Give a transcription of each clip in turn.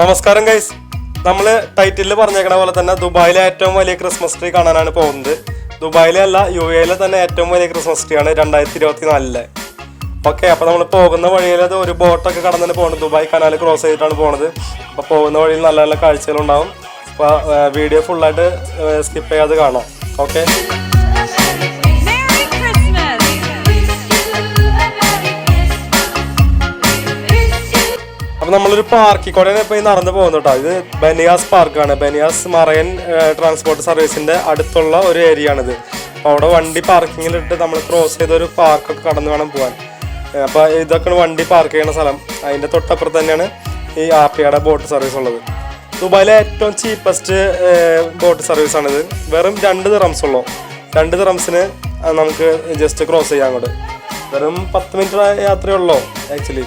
നമസ്കാരം ഗൈസ് നമ്മൾ ടൈറ്റിലിൽ പറഞ്ഞേക്കണ പോലെ തന്നെ ദുബായിലെ ഏറ്റവും വലിയ ക്രിസ്മസ് ട്രീ കാണാനാണ് പോകുന്നത്. ദുബായിലെ അല്ല യു എയിലെ തന്നെ ഏറ്റവും വലിയ ക്രിസ്മസ് ട്രീ ആണ് രണ്ടായിരത്തി ഇരുപത്തി നാലിലെ ഓക്കെ അപ്പോൾ നമ്മൾ പോകുന്ന വഴിയിൽ അത് ഒരു ബോട്ടൊക്കെ കടന്നിട്ട് പോകുന്നത് ദുബായ് കനാൽ ക്രോസ് ചെയ്തിട്ടാണ് പോകുന്നത് അപ്പോൾ പോകുന്ന വഴിയിൽ നല്ല നല്ല കാഴ്ചകളുണ്ടാവും. അപ്പോൾ വീഡിയോ ഫുള്ളായിട്ട് സ്കിപ്പ് ചെയ്യാതെ കാണാം. ഓക്കെ അപ്പൊ നമ്മളൊരു പാർക്കിൽ കൂടെയാണ് ഇപ്പൊ ഈ നടന്നു പോകുന്നു കേട്ടോ ഇത് ബനിയാസ് പാർക്കാണ് ബനിയാസ് മറൈൻ ട്രാൻസ്പോർട്ട് സർവീസിന്റെ അടുത്തുള്ള ഒരു ഏരിയ ആണിത്. അപ്പൊ അവിടെ വണ്ടി പാർക്കിങ്ങിലിട്ട് നമ്മൾ ക്രോസ് ചെയ്ത ഒരു പാർക്കൊക്കെ കടന്നു വേണം പോകാൻ ഏ, അപ്പൊ ഇതൊക്കെയാണ് വണ്ടി പാർക്ക് ചെയ്യുന്ന സ്ഥലം. അതിന്റെ തൊട്ടപ്പുറത്ത് തന്നെയാണ് ഈ ആപ്പിയുടെ ബോട്ട് സർവീസ് ഉള്ളത്. ദുബായിലെ ഏറ്റവും ചീപ്പസ്റ്റ് ബോട്ട് സർവീസ് ആണിത്. വെറും രണ്ട് ദിറംസ് ഉള്ളൂ. രണ്ട് ദിറംസിന് നമുക്ക് ജസ്റ്റ് ക്രോസ് ചെയ്യാം അങ്ങോട്ട്. വെറും പത്ത് മിനിറ്റ് യാത്രയേ ഉള്ളൂ ആക്ച്വലി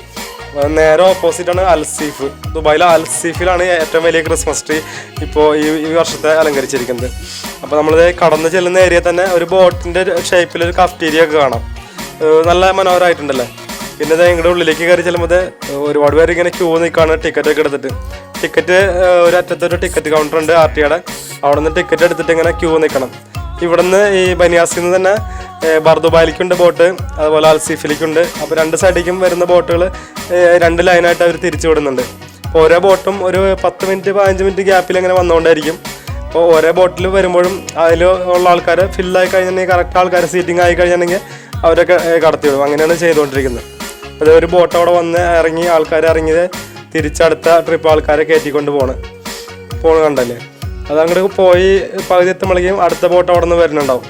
നേരെ ഓപ്പോസിറ്റ് ആണ് അൽസീഫ്. ദുബായിലെ അൽസീഫിലാണ് ഏറ്റവും വലിയ ക്രിസ്മസ് ട്രീ ഇപ്പോൾ ഈ ഈ വർഷത്തെ അലങ്കരിച്ചിരിക്കുന്നത്. അപ്പോൾ നമ്മൾ കടന്നു ചെല്ലുന്ന ഏരിയ തന്നെ ഒരു ബോട്ടിന്റെ ഷേപ്പിൽ ഒരു കഫ്റ്റീരിയ ഒക്കെ കാണാം. നല്ല മനോഹരമായിട്ടുണ്ടല്ലേ? പിന്നെ ഇത് ഇങ്ങോട്ട് ഉള്ളിലേക്ക് കയറി ചെല്ലുമ്പോൾ ഒരുപാട് പേര് ഇങ്ങനെ ക്യൂ നിൽക്കുകയാണ് ടിക്കറ്റ് ഒക്കെ എടുത്തിട്ട്. ടിക്കറ്റ് ഒരു അറ്റത്തൊരു ടിക്കറ്റ് കൗണ്ടർ ഉണ്ട് ആർ ടിയുടെ അവിടെ നിന്ന് ടിക്കറ്റ് എടുത്തിട്ട് ഇങ്ങനെ ക്യൂ നിൽക്കണം ഇവിടുന്ന് ഈ ബനിയാസിൽ നിന്ന് തന്നെ ബർദുബാലിക്കുണ്ട് ബോട്ട് അതുപോലെ അൽസീഫിലേക്കുണ്ട്. അപ്പോൾ രണ്ട് സൈഡിലേക്കും വരുന്ന ബോട്ടുകൾ രണ്ട് ലൈനായിട്ട് അവർ തിരിച്ചു വിടുന്നുണ്ട്. അപ്പോൾ ഓരോ ബോട്ടും ഒരു പത്ത് മിനിറ്റ് പതിനഞ്ച് മിനിറ്റ് ഗ്യാപ്പിൽ അങ്ങനെ വന്നുകൊണ്ടായിരിക്കും അപ്പോൾ ഓരോ ബോട്ടിൽ വരുമ്പോഴും അതിൽ ഉള്ള ആൾക്കാർ ഫില്ലായി കഴിഞ്ഞിട്ടുണ്ടെങ്കിൽ കറക്റ്റ് ആൾക്കാർ സീറ്റിംഗ് ആയി കഴിഞ്ഞിട്ടുണ്ടെങ്കിൽ അവരൊക്കെ കടത്തി വിടും. അങ്ങനെയാണ് ചെയ്തുകൊണ്ടിരിക്കുന്നത്. അത് ഒരു ബോട്ട് അവിടെ വന്ന് ഇറങ്ങി ആൾക്കാർ ഇറങ്ങിയത് തിരിച്ചടുത്ത ട്രിപ്പ് ആൾക്കാരെ കയറ്റിക്കൊണ്ട് പോകണം പോകണം കണ്ടല്ലേ? അത് അങ്ങോട്ട് പോയി പകുതി എത്തുമ്പോഴേക്കും അടുത്ത ബോട്ട് അവിടെ നിന്ന് വരുന്നുണ്ടാവും.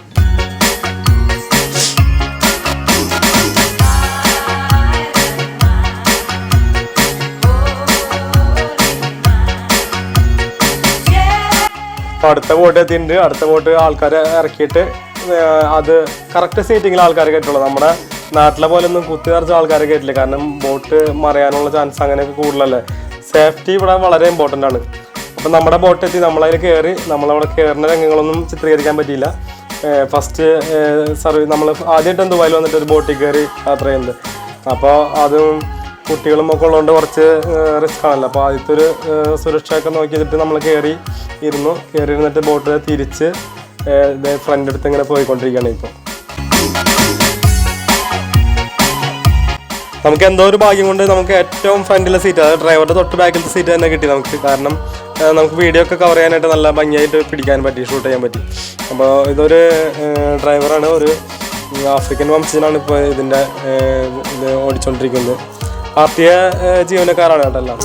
അപ്പോൾ അടുത്ത ബോട്ട് എത്തിയിട്ടുണ്ട്. അടുത്ത ബോട്ട് ആൾക്കാരെ ഇറക്കിയിട്ട് അത് കറക്റ്റ് സീറ്റിങ്ങിൽ ആൾക്കാരെ കയറ്റുള്ളൂ നമ്മുടെ നാട്ടിലെ പോലെ ഒന്നും കുത്തി നിറച്ച ആൾക്കാരെ കയറ്റില്ല കാരണം ബോട്ട് മറിയാനുള്ള ചാൻസ് അങ്ങനെയൊക്കെ കൂടുതലല്ലേ. സേഫ്റ്റി ഇവിടെ വളരെ ഇമ്പോർട്ടന്റ് ആണ്. അപ്പം നമ്മുടെ ബോട്ട് എത്തി. നമ്മളതിൽ കയറി നമ്മളവിടെ കയറുന്ന രംഗങ്ങളൊന്നും ചിത്രീകരിക്കാൻ പറ്റിയില്ല. ഫസ്റ്റ് സർവീസ് നമ്മൾ ആദ്യമായിട്ട് ദുബായിൽ വന്നിട്ട് ഒരു ബോട്ടിൽ കയറി യാത്ര ചെയ്യുന്നത്. അപ്പോൾ അതും കുട്ടികളും ഒക്കെ ഉള്ളതുകൊണ്ട് കുറച്ച് റിസ്ക് ആണല്ലോ. അപ്പോൾ ആദ്യത്തെ ഒരു സുരക്ഷയൊക്കെ നോക്കിയിട്ട് നമ്മൾ കയറി ഇരുന്നു. കയറി ഇരുന്നിട്ട് ബോട്ടിൽ തിരിച്ച് ഫ്രണ്ട് അടുത്ത് ഇങ്ങനെ പോയിക്കൊണ്ടിരിക്കുകയാണ് ഇപ്പോൾ നമുക്ക് എന്തോ ഒരു ഭാഗ്യം കൊണ്ട് നമുക്ക് ഏറ്റവും ഫ്രണ്ടിലെ സീറ്റ് അതായത് ഡ്രൈവറുടെ തൊട്ട് ബാക്കിലത്തെ സീറ്റ് തന്നെ കിട്ടി നമുക്ക്. കാരണം നമുക്ക് വീഡിയോ ഒക്കെ കവർ ചെയ്യാനായിട്ട് നല്ല ഭംഗിയായിട്ട് പിടിക്കാൻ പറ്റി ഷൂട്ട് ചെയ്യാൻ പറ്റി. അപ്പോൾ ഇതൊരു ഡ്രൈവറാണ് ഒരു ആഫ്രിക്കൻ വംശജനാണ് ഇപ്പോൾ ഇതിന്റെ ഇത് ഓടിച്ചുകൊണ്ടിരിക്കുന്നത് പാർട്ടിയെ ഏഹ്, ജീവനക്കാരാണ് കേട്ടോ എല്ലാം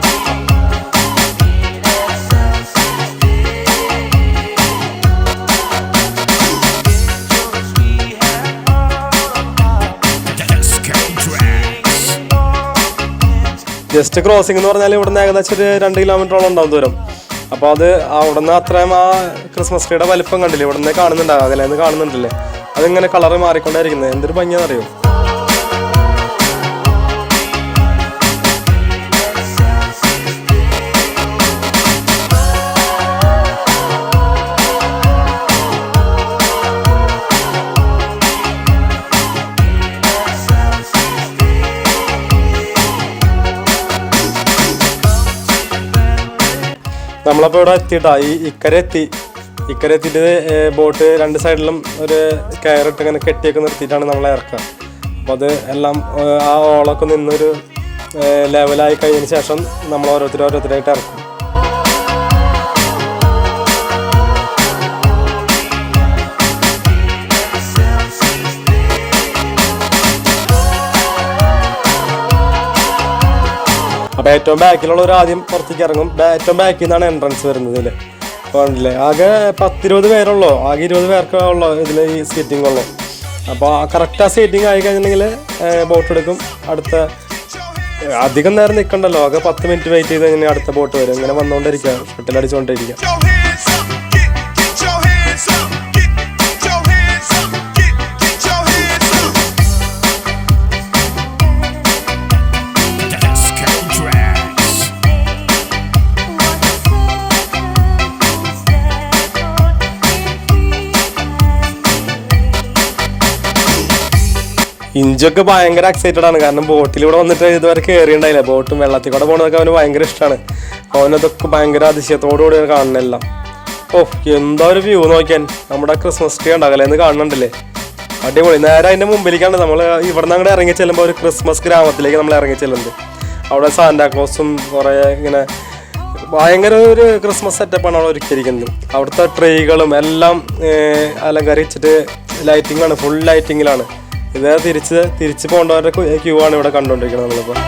ജസ്റ്റ് ക്രോസിംഗ് എന്ന് പറഞ്ഞാൽ ഇവിടുന്ന് ഏകദേശം ഒരു രണ്ട് കിലോമീറ്ററോളം ഉണ്ടാവും ദൂരം. അപ്പോൾ അത് അവിടുന്ന് അത്രയും ആ ക്രിസ്മസ് ട്രീയുടെ വലിപ്പം കണ്ടില്ലേ? ഇവിടുന്ന് കാണുന്നുണ്ടാകും അതിലേന്ന് കാണുന്നുണ്ടല്ലേ? അതിങ്ങനെ കളറ് മാറിക്കൊണ്ടേയിരിക്കുന്നത്. എന്തൊരു ഭംഗിയാണെന്നറിയോ? നമ്മളപ്പോൾ ഇവിടെ എത്തിയിട്ടാ. ഈ ഇക്കരെ എത്തി. ഇക്കരെ എത്തിയിട്ട് ബോട്ട് രണ്ട് സൈഡിലും ഒരു കയറിട്ട് ഇങ്ങനെ കെട്ടിയൊക്കെ നിർത്തിയിട്ടാണ് നമ്മളെ ഇറക്കുക. അപ്പോൾ അത് എല്ലാം ആ ഓളൊക്കെ നിന്നൊരു ലെവലായി കഴിഞ്ഞതിന് ശേഷം നമ്മൾ ഓരോരുത്തരും ഓരോരുത്തരായിട്ട് ഇറക്കും. അപ്പോൾ ഏറ്റവും ബാക്കിലുള്ളവർ ആദ്യം പുറത്തേക്ക് ഇറങ്ങും. ഏറ്റവും ബാക്കിൽ നിന്നാണ് എൻട്രൻസ് വരുന്നത് ഇതിൽ കണ്ടില്ലേ? ആകെ പത്തിരുപത് പേരുള്ളൂ. ആകെ ഇരുപത് പേർക്ക് ഉള്ളൂ ഇതിൽ ഈ സീറ്റിംഗ് ഉള്ളൂ. അപ്പോൾ കറക്റ്റ് ആ സീറ്റിംഗ് ആയി കഴിഞ്ഞിട്ടുണ്ടെങ്കിൽ ബോട്ട് എടുക്കും. അടുത്ത അധികം നേരം നിൽക്കണ്ടല്ലോ ആകെ പത്ത് മിനിറ്റ് വെയിറ്റ് ചെയ്ത് കഴിഞ്ഞാൽ അടുത്ത ബോട്ട് വരും. ഇങ്ങനെ വന്നുകൊണ്ടിരിക്കുക ഷട്ടിലടിച്ചുകൊണ്ടിരിക്കുക ഇഞ്ചൊക്കെ ഭയങ്കര എക്സൈറ്റഡ് ആണ്. കാരണം ബോട്ടിൽ വന്നിട്ട് ഇതുവരെ കയറിയുണ്ടായില്ല ബോട്ടും വെള്ളത്തിൽ കൂടെ പോകണതൊക്കെ അവന് ഭയങ്കര ഇഷ്ടമാണ് അവനതൊക്കെ ഭയങ്കര അതിശയത്തോടുകൂടി കാണുന്നെല്ലാം ഓ എന്താ ഒരു വ്യൂ നോക്കിയാൻ നമ്മുടെ ക്രിസ്മസ് ട്രീ ഉണ്ടാകല്ലേ എന്ന് കാണുന്നുണ്ടല്ലേ. അടിപൊളി. നേരെ അതിന്റെ മുമ്പിലേക്കാണ് നമ്മൾ ഇവിടെ നിന്ന് അങ്ങോട്ട് ഇറങ്ങി ചെല്ലുമ്പോൾ ഒരു ക്രിസ്മസ് ഗ്രാമത്തിലേക്ക് നമ്മൾ ഇറങ്ങി ചെല്ലുന്നത്. അവിടെ സാന്റാക്ലോസും കുറേ ഇങ്ങനെ ഭയങ്കര ഒരു ക്രിസ്മസ് സെറ്റപ്പാണ് അവിടെ ഒരുക്കിയിരിക്കുന്നത്. അവിടുത്തെ ട്രീകളും എല്ലാം അലങ്കരിച്ചിട്ട് ലൈറ്റിംഗാണ് ഫുൾ ലൈറ്റിങ്ങിലാണ് ഇത് തിരിച്ച് തിരിച്ച് പോകേണ്ടവരുടെ ക്യൂ ആണ് ഇവിടെ കണ്ടുകൊണ്ടിരിക്കുന്നത് നമ്മളിപ്പോൾ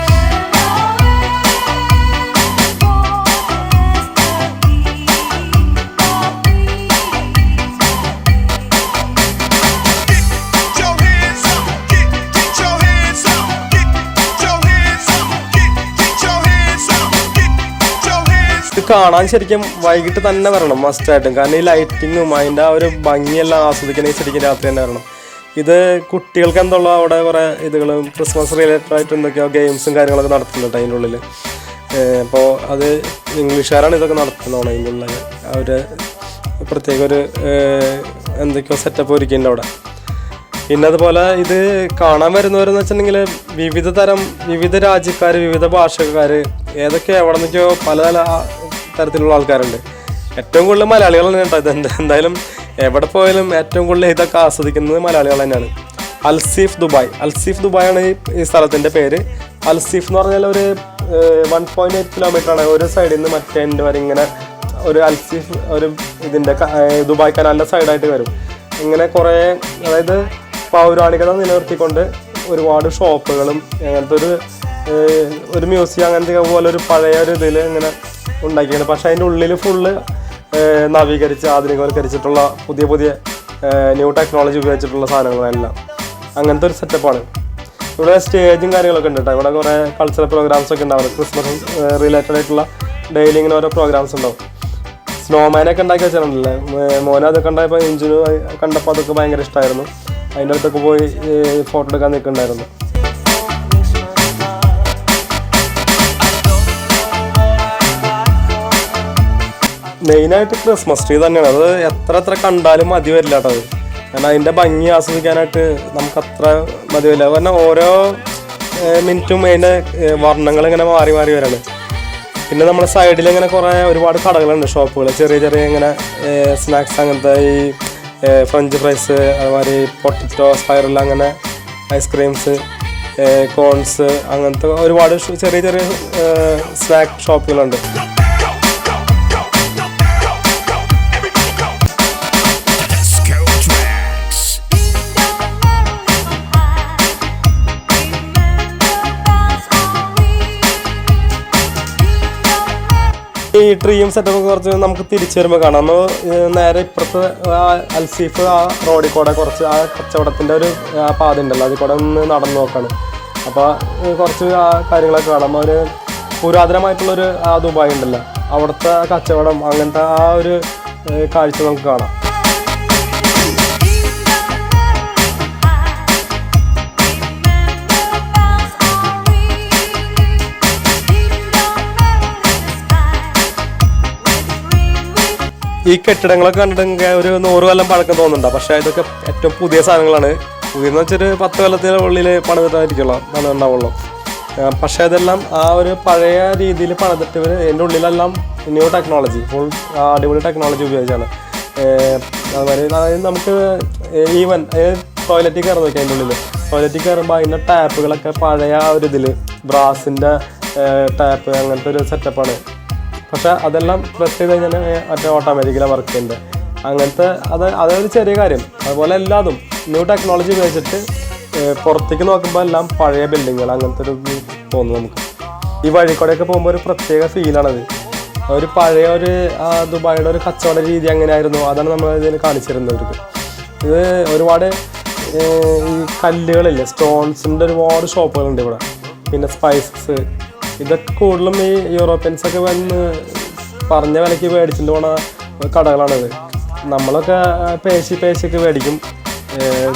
കാണാൻ ശരിക്കും വൈകിട്ട് തന്നെ വരണം മസ്റ്റായിട്ടും കാരണം ഈ ലൈറ്റിങ്ങും അതിന്റെ ആ ഒരു ഭംഗിയെല്ലാം ആസ്വദിക്കണമെങ്കിൽ ശരിക്കും രാത്രി തന്നെ വരണം. ഇത് കുട്ടികൾക്ക് എന്തുള്ള അവിടെ കുറേ ഇതുകളും ക്രിസ്മസ് റിലേറ്റഡ് ആയിട്ട് എന്തൊക്കെയോ ഗെയിംസും കാര്യങ്ങളൊക്കെ നടത്തുന്നുണ്ട് അതിന്റെ ഉള്ളിൽ അപ്പോൾ അത് ഇംഗ്ലീഷുകാരാണ് ഇതൊക്കെ നടത്തുന്നതാണ് അതിന്റെ ഉള്ളിൽ അവർ പ്രത്യേക ഒരു എന്തൊക്കെയോ സെറ്റപ്പ് ഒരുക്കിയിട്ടുണ്ട് അവിടെ. പിന്നെ അതുപോലെ ഇത് കാണാൻ വരുന്നവരെന്ന് വെച്ചിട്ടുണ്ടെങ്കിൽ വിവിധ തരം വിവിധ രാജ്യക്കാർ വിവിധ ഭാഷക്കാർ ഏതൊക്കെ എവിടെ നിന്നൊക്കെയോ പല തരത്തിലുള്ള ആൾക്കാരുണ്ട്. ഏറ്റവും കൂടുതൽ മലയാളികളാണ് കേട്ടോ ഇത്. എന്താ- എന്തായാലും എവിടെ പോയാലും ഏറ്റവും കൂടുതൽ ഇതൊക്കെ ആസ്വദിക്കുന്നത് മലയാളികൾ തന്നെയാണ്. Al Seef Dubai. അൽസീഫ് ദുബായ് ആണ് ഈ- സ്ഥലത്തിന്റെ പേര്. അൽസീഫ് എന്ന് പറഞ്ഞാൽ ഒരു വൺ പോയിന്റ് എയ്റ്റ് കിലോമീറ്റർ ആണ്. ഒരു സൈഡിൽ നിന്ന് മറ്റേ എന്റെ വരെ ഇങ്ങനെ ഒരു അൽസീഫ് ഒരു ഇതിന്റെ ദുബായ് കനാലിന്റെ സൈഡായിട്ട് വരും. ഇങ്ങനെ കുറേ അതായത് പൗരാണികത നിലനിർത്തിക്കൊണ്ട് ഒരുപാട് ഷോപ്പുകളും അങ്ങനത്തെ ഒരു ഒരു മ്യൂസിയം അങ്ങനത്തെ പോലെ ഒരു പഴയ ഒരു ഇതിൽ ഇങ്ങനെ ഉണ്ടാക്കിയാണ് പക്ഷേ അതിന്റെ ഉള്ളിൽ ഫുള്ള് നവീകരിച്ച് ആധുനികവൽക്കരിച്ചിട്ടുള്ള പുതിയ പുതിയ ന്യൂ ടെക്നോളജി ഉപയോഗിച്ചിട്ടുള്ള സാധനങ്ങളെല്ലാം. അങ്ങനത്തെ ഒരു സെറ്റപ്പാണ് ഇവിടെ സ്റ്റേജും കാര്യങ്ങളൊക്കെ ഉണ്ട് കേട്ടോ ഇവിടെ കുറേ കൾച്ചറൽ പ്രോഗ്രാംസ് ഒക്കെ ഉണ്ടാവും. ക്രിസ്മസ് റിലേറ്റഡ് ആയിട്ടുള്ള ഡെയിലി ഇങ്ങനെ ഓരോ പ്രോഗ്രാംസ് ഉണ്ടാവും. സ്നോമാനൊക്കെ ഉണ്ടാക്കി വെച്ചിട്ടുണ്ടല്ലേ? മോനെ അതൊക്കെ ഉണ്ടായപ്പോൾ എഞ്ചിനു കണ്ടപ്പോൾ അതൊക്കെ ഭയങ്കര ഇഷ്ടമായിരുന്നു അതിന്റെ അടുത്തൊക്കെ പോയി ഫോട്ടോ എടുക്കാൻ നിൽക്കുന്നുണ്ടായിരുന്നു. മെയിനായിട്ട് ക്രിസ്മസ് ട്രീ തന്നെയാണ്. അത് എത്ര എത്ര കണ്ടാലും മതി വരില്ല കേട്ടോ കാരണം അതിന്റെ ഭംഗി ആസ്വദിക്കാനായിട്ട് നമുക്ക് അത്ര മതി വരില്ല. കാരണം ഓരോ മിനിറ്റും അതിന്റെ വർണങ്ങൾ ഇങ്ങനെ മാറി മാറി വരാണ്. പിന്നെ നമ്മുടെ സൈഡിൽ ഇങ്ങനെ കുറേ ഒരുപാട് കടകളുണ്ട്. ഷോപ്പുകൾ ചെറിയ ചെറിയ ഇങ്ങനെ സ്നാക്സ് അങ്ങനത്തെ ഈ ഫ്രഞ്ച് ഫ്രൈസ് അതുമാതിരി പൊട്ടറ്റോ സ്പൈറൽ അങ്ങനെ ഐസ്ക്രീംസ് കോൺസ് അങ്ങനത്തെ ഒരുപാട് ചെറിയ ചെറിയ സ്നാക്ക് ഷോപ്പുകളുണ്ട് ഈ ട്രീയും സെറ്റൊക്കെ കുറച്ച് നമുക്ക് തിരിച്ചു വരുമ്പോൾ കാണാം. നമ്മൾ നേരെ ഇപ്പുറത്ത് അൽസീഫ് ആ റോഡിൽ കൂടെ കുറച്ച് ആ കച്ചവടത്തിന്റെ ഒരു പാത ഉണ്ടല്ലോ അതിൽ കൂടെ ഒന്ന് നടന്നു നോക്കാണ്. അപ്പോൾ കുറച്ച് ആ കാര്യങ്ങളൊക്കെ കാണാം. ഒരു പുരാതനമായിട്ടുള്ളൊരു ആ ദുബായ് ഉണ്ടല്ലോ അവിടുത്തെ കച്ചവടം അങ്ങനത്തെ ആ ഒരു കാഴ്ച നമുക്ക് കാണാം. ഈ കെട്ടിടങ്ങളൊക്കെ കണ്ടിട്ട് ഒരു നൂറ് കൊല്ലം പഴക്കം തോന്നുന്നുണ്ട്. പക്ഷേ ഇതൊക്കെ ഏറ്റവും പുതിയ സാധനങ്ങളാണ്. പുതിയെന്ന് വെച്ചൊരു പത്ത് കൊല്ലത്തിന് ഉള്ളിൽ പണിതിട്ടായിരിക്കുള്ളൂ പണിതുണ്ടാവുള്ളൂ ഉണ്ടാവുള്ളൂ. പക്ഷേ അതെല്ലാം ആ ഒരു പഴയ രീതിയിൽ പണിതിട്ട് ഇവർ എന്റെ ഉള്ളിലെല്ലാം ന്യൂ ടെക്നോളജി ഫുൾ അടിപൊളി ടെക്നോളജി ഉപയോഗിച്ചാണ്. അതുമാതിരി നമുക്ക് ഈവൻ ടോയ്ലറ്റിൽ കയറി നോക്കി അതിന്റെ ഉള്ളിൽ ടോയ്ലറ്റിൽ കയറുമ്പോൾ അതിന്റെ ടാപ്പുകളൊക്കെ പഴയ ആ ഒരു ഇതിൽ ബ്രാസിന്റെ ടാപ്പ് അങ്ങനത്തെ ഒരു സെറ്റപ്പാണ് പക്ഷെ അതെല്ലാം പ്രസ് ചെയ്ത് കഴിഞ്ഞാൽ മറ്റേ ഓട്ടോമാറ്റിക്കലാണ് വർക്ക് ചെയ്യുന്നത് അങ്ങനത്തെ അത് അതൊരു ചെറിയ കാര്യം. അതുപോലെ എല്ലാതും ന്യൂ ടെക്നോളജി ഉപയോഗിച്ചിട്ട് പുറത്തേക്ക് നോക്കുമ്പോൾ എല്ലാം പഴയ ബിൽഡിങ്ങുകൾ അങ്ങനത്തെ ഒരു തോന്നുന്നു തോന്നും നമുക്ക്. ഈ വഴി കൂടെയൊക്കെ പോകുമ്പോൾ ഒരു പ്രത്യേക ഫീലാണത് ഒരു പഴയ ഒരു ദുബായിയുടെ ഒരു കച്ചവട രീതി എങ്ങനെയായിരുന്നു? അതാണ് നമ്മൾ ഇതിൽ കാണിച്ചിരുന്നത് അവർക്ക്. ഇത് ഒരുപാട് ഈ കല്ലുകളില്ലേ സ്റ്റോൺസിന്റെ ഒരുപാട് ഷോപ്പുകളുണ്ട് ഇവിടെ. പിന്നെ സ്പൈസസ് ഇതൊക്കെ കൂടുതലും ഈ യൂറോപ്യൻസ് ഒക്കെ വന്ന് പറഞ്ഞ വിലയ്ക്ക് മേടിച്ചിട്ട് പോണ കടകളാണിത്. നമ്മളൊക്കെ പേശി പേശിയൊക്കെ മേടിക്കും.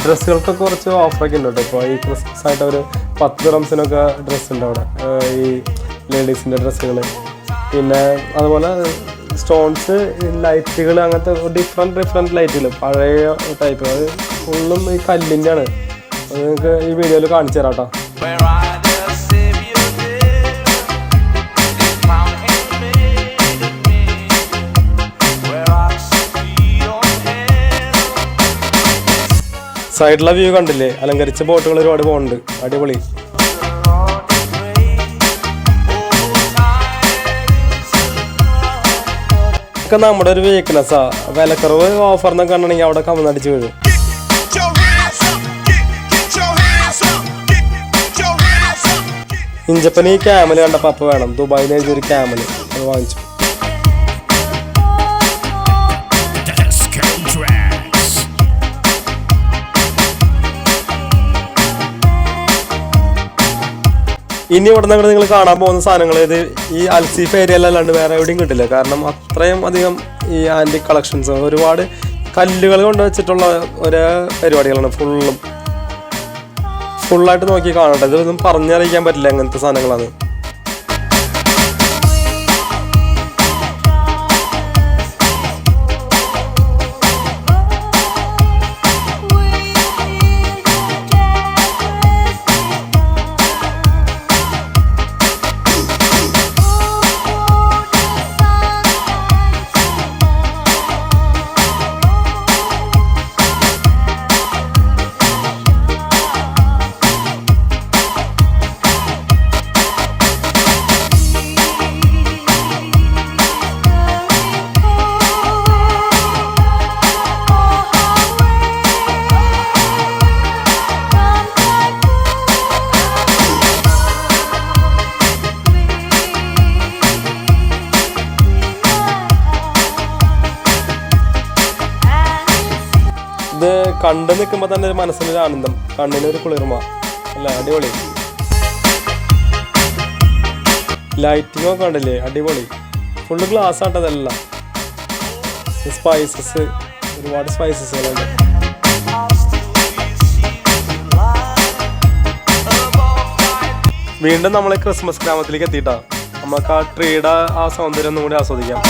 ഡ്രസ്സുകൾക്കൊക്കെ കുറച്ച് ഓഫറൊക്കെ ഉണ്ട് കേട്ടോ. ഇപ്പോൾ ഈ ക്രിസ്മസ് ആയിട്ട് ഒരു പത്ത് റംസിനൊക്കെ ഡ്രസ്സ് ഉണ്ട് അവിടെ. ഈ ലേഡീസിന്റെ ഡ്രസ്സുകൾ പിന്നെ അതുപോലെ സ്റ്റോൺസ് ലൈറ്റുകൾ അങ്ങനത്തെ ഡിഫറെന്റ് ഡിഫറെന്റ് ലൈറ്റുകൾ പഴയ ടൈപ്പ് അത് ഫുള്ളും ഈ കല്ലിന്റെ ആണ് അത് നിങ്ങൾക്ക് ഈ വീഡിയോയിൽ കാണിച്ചു തരാം കേട്ടോ. സൈഡിലെ വ്യൂ കണ്ടില്ലേ? അലങ്കരിച്ച ബോട്ടുകൾ ഒരുപാട് പോകുന്നുണ്ട് അടിപൊളി. ഒക്കെ നമ്മുടെ ഒരു വീക്ക്നെസ്സാ വിലക്കുറവ് ഓഫർ എന്നൊക്കെ കണ്ടെങ്കിൽ അവിടെ കമന്നടിച്ച് വീഴും. ഇഞ്ചപ്പന് ഈ ക്യാമൽ കണ്ടപ്പോൾ അപ്പൊ വേണം. ദുബായിൽ നിന്ന് ഒരു ക്യാമൽ അത് വാങ്ങിച്ചു. ഇനി ഇവിടെ നിന്ന് നിങ്ങൾ കാണാൻ പോകുന്ന സാധനങ്ങൾ ഇത് ഈ അൽസീഫ് ഏരിയയിലല്ലാണ്ട് വേറെ എവിടെയും കിട്ടില്ല. കാരണം അത്രയും അധികം ഈ ആന്റി കളക്ഷൻസ് ഒരുപാട് കല്ലുകൾ കൊണ്ട് വെച്ചിട്ടുള്ള ഒരു പരിപാടികളാണ്. ഫുള്ളും ഫുള്ളായിട്ട് നോക്കി കാണട്ടെ. ഇതൊന്നും പറഞ്ഞറിയിക്കാൻ പറ്റില്ല അങ്ങനത്തെ സാധനങ്ങളാണ് കണ്ടു നിൽക്കുമ്പോൾ തന്നെ ഒരു മനസ്സിനൊരു ആനന്ദം. കണ്ണിനൊരു കുളിർമ. അല്ല? അടിപൊളി. ഒക്കെ കണ്ടില്ലേ? അടിപൊളി. ഫുള്ള് ഗ്ലാസ് ആട്ടതെല്ലാം സ്പൈസസ് ഒരുപാട് സ്പൈസസുകളുണ്ട് വീണ്ടും നമ്മൾ ക്രിസ്മസ് ഗ്രാമത്തിലേക്ക് എത്തിയിട്ടാ. നമുക്ക് ആ ട്രീയുടെ ആ സൗന്ദര്യം ഒന്നും കൂടി ആസ്വദിക്കാം.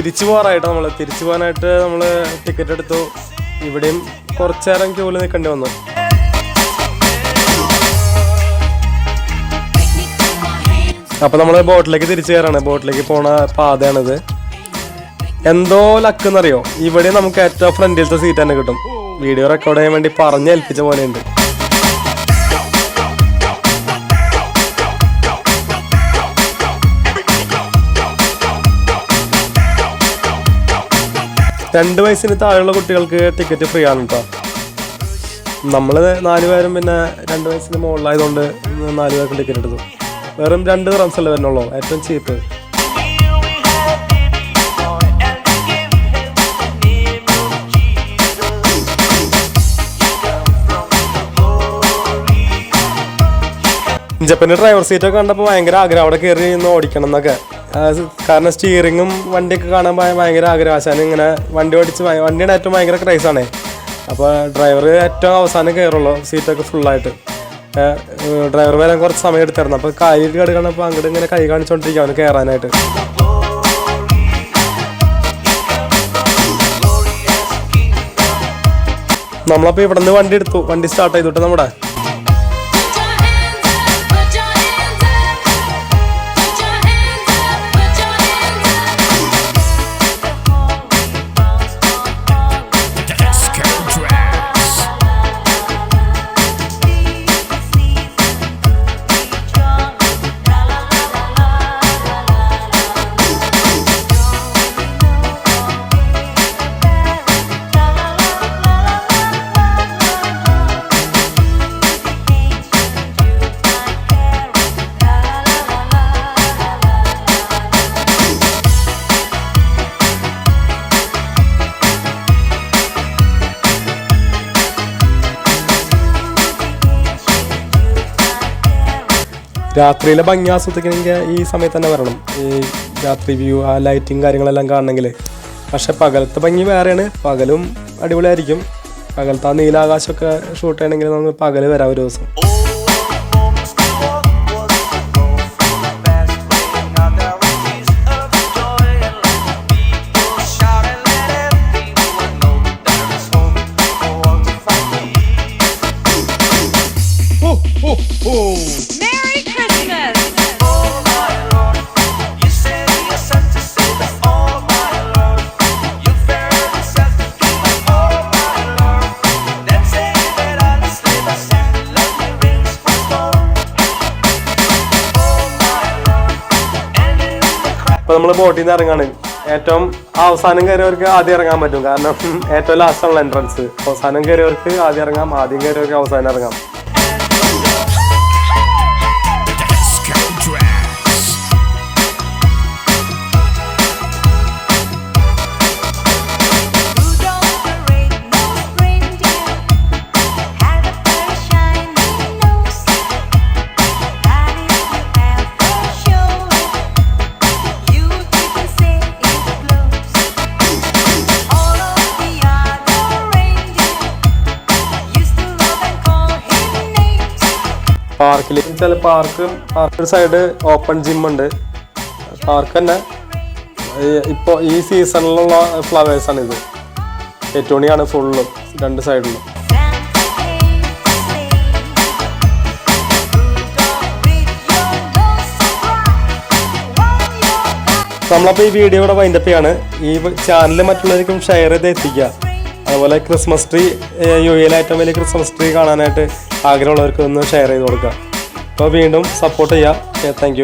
തിരിച്ചു പോകാറായിട്ട് നമ്മൾ തിരിച്ചു പോകാനായിട്ട് നമ്മൾ ടിക്കറ്റ് എടുത്തു. ഇവിടെയും കുറച്ചു നേരം ക്യൂവിൽ നിൽക്കേണ്ടി വന്നു. അപ്പൊ നമ്മൾ ബോട്ടിലേക്ക് തിരിച്ചു കയറാണ്. ബോട്ടിലേക്ക് പോണ പാതയാണിത്. എന്തോ ലക്ക് എന്നറിയോ? ഇവിടെ നമുക്ക് ഏറ്റവും ഫ്രണ്ടിലത്തെ സീറ്റ് തന്നെ കിട്ടും. വീഡിയോ റെക്കോർഡ് ചെയ്യാൻ വേണ്ടി പറഞ്ഞ് ഏൽപ്പിച്ച പോലെയുണ്ട്. രണ്ട് വയസ്സിന് താഴെയുള്ള കുട്ടികൾക്ക് ടിക്കറ്റ് ഫ്രീ ആണ് കേട്ടോ നമ്മൾ നാല് പേരും പിന്നെ രണ്ട് വയസ്സിന് മുകളിലായതുകൊണ്ട് നാല് പേർക്ക് ടിക്കറ്റ് എടുത്തു. വെറും രണ്ട് റംസ് അല്ലേ വരുന്നുള്ളൂ. ഏറ്റവും ചീപ്പ് ജപ്പന്റെ ഡ്രൈവർ സീറ്റൊക്കെ കണ്ടപ്പോൾ ഭയങ്കര ആഗ്രഹം. അവിടെ കയറി നിന്ന് ഓടിക്കണം എന്നൊക്കെ. കാരണം സ്റ്റിയറിങ്ങും വണ്ടിയൊക്കെ കാണാൻ ഭയങ്കര ആഗ്രഹമാണ് ഇങ്ങനെ വണ്ടി ഓടിച്ച് വണ്ടിയുടെ ഏറ്റവും ഭയങ്കര ക്രൈസാണേ അപ്പോൾ ഡ്രൈവർ ഏറ്റവും അവസാനം കയറുള്ളൂ സീറ്റൊക്കെ ഫുള്ളായിട്ട് ഡ്രൈവർ വരാൻ കുറച്ച് സമയം എടുത്തായിരുന്നു അപ്പോൾ കാലിൽ കിടക്കണപ്പോൾ അങ്ങോട്ട് ഇങ്ങനെ കൈ കാണിച്ചുകൊണ്ടിരിക്കുക അവന് കയറാനായിട്ട് നമ്മളപ്പോൾ ഇവിടെ നിന്ന് വണ്ടി എടുത്തു. വണ്ടി സ്റ്റാർട്ട് ചെയ്തിട്ട് നമ്മുടെ. രാത്രിയിലെ ഭംഗി ആസ്വദിക്കണമെങ്കിൽ ഈ സമയത്ത് തന്നെ വരണം. ഈ രാത്രി വ്യൂ ആ ലൈറ്റിങ് കാര്യങ്ങളെല്ലാം കാണണമെങ്കിൽ. പക്ഷെ പകലത്തെ ഭംഗി വേറെയാണ്. പകലും അടിപൊളിയായിരിക്കും. പകലത്തെ ആ നീലാകാശമൊക്കെ ഷൂട്ട് ചെയ്യണമെങ്കിൽ നമുക്ക് പകൽ വരാം ഒരു ദിവസം. Merry നമ്മൾ ബോട്ടിൽ നിന്ന് ഇറങ്ങാണ്. ഏറ്റവും അവസാനം കയറിയവർക്ക് ആദ്യം ഇറങ്ങാൻ പറ്റും. കാരണം ഏറ്റവും ലാസ്റ്റ് ആണല്ലോ എൻട്രൻസ് അവസാനം കയറിയവർക്ക് ആദ്യം ഇറങ്ങാം ആദ്യം കയറിയവർക്ക് അവസാനം ഇറങ്ങാം. പാർക്കിൽ ചില park park side open gym ഉണ്ട്. പാർക്ക് തന്നെ. ഇപ്പോൾ ഈ സീസണിലുള്ള ഫ്ലവേഴ്സ് ആണ് ഇത്. പെറ്റോണിയാണ് ഫുള്ളും രണ്ട് സൈഡിലും നമ്മളപ്പോൾ ഈ വീഡിയോ ഇവിടെ വൈൻഡപ്പ് ചെയ്യാണ്. ഈ ചാനൽ മറ്റുള്ളവർക്കും ഷെയർ ചെയ്ത് എത്തിക്കുക. അതുപോലെ ക്രിസ്മസ് ട്രീ യു എൽ ഏറ്റവും വലിയ ക്രിസ്മസ് ട്രീ കാണാനായിട്ട് ആഗ്രഹമുള്ളവർക്ക് ഒന്ന് ഷെയർ ചെയ്ത് കൊടുക്കുക. അപ്പോൾ വീണ്ടും സപ്പോർട്ട് ചെയ്യുക താങ്ക്